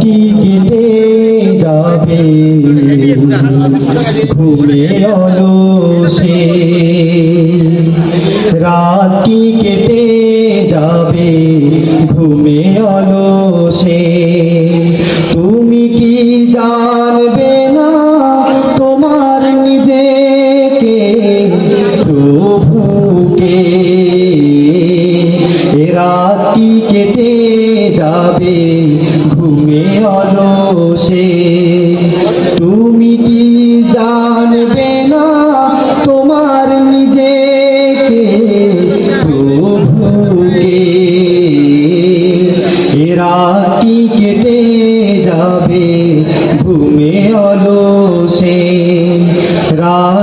কি কেটে যাবে। ঘুমে অলসে। রাত কি কেটে যাবে। ঘুমে অলসে। তুমি কি জানবে না তোমার নিজেকে? প্রভুকে। এ রাত কি কেটে যাবে, ঘুমে অলসে। তুমি কি জানবে না তোমার নিজেকে, প্রভুকে? এ রাত কি কেটে যাবে, ঘুমে অলসে? রাত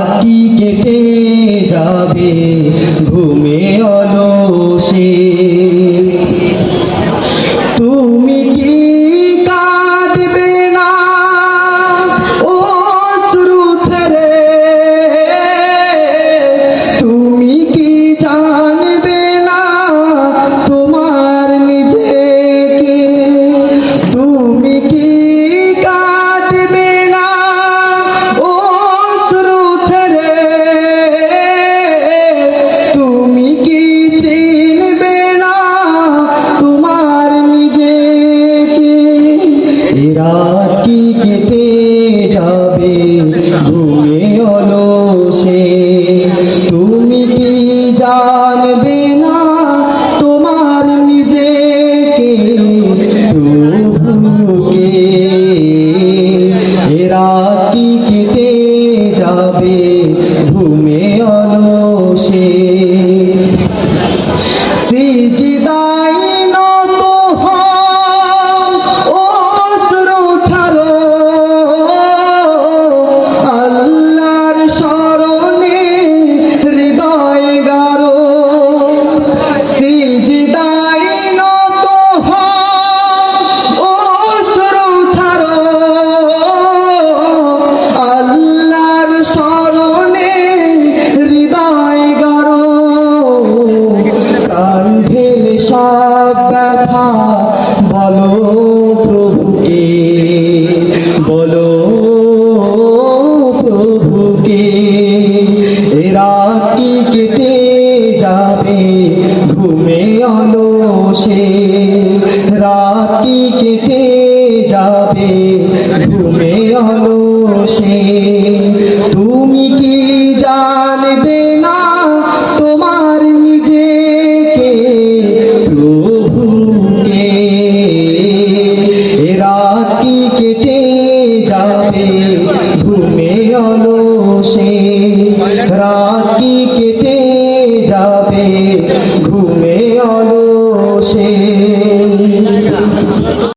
এরা কি কেটে যাবে, ঘুমে অলসে। তুমি কি জানবে না তোমার নিজেকে, প্রভুকে? এরা কি কেটে যাবে, ঘুমে অলসে। সিজদাই নত সব ব্যথা। বলো প্রভুকে বলো প্রভুকে এরা কি কেটে যাবে? ঘুমে অলসে রাতি কেটে যাবে? ঘুমে অলসে তুমি কি জানবে যাবে ঘুমে অলসে রাতি কেটে যাবে?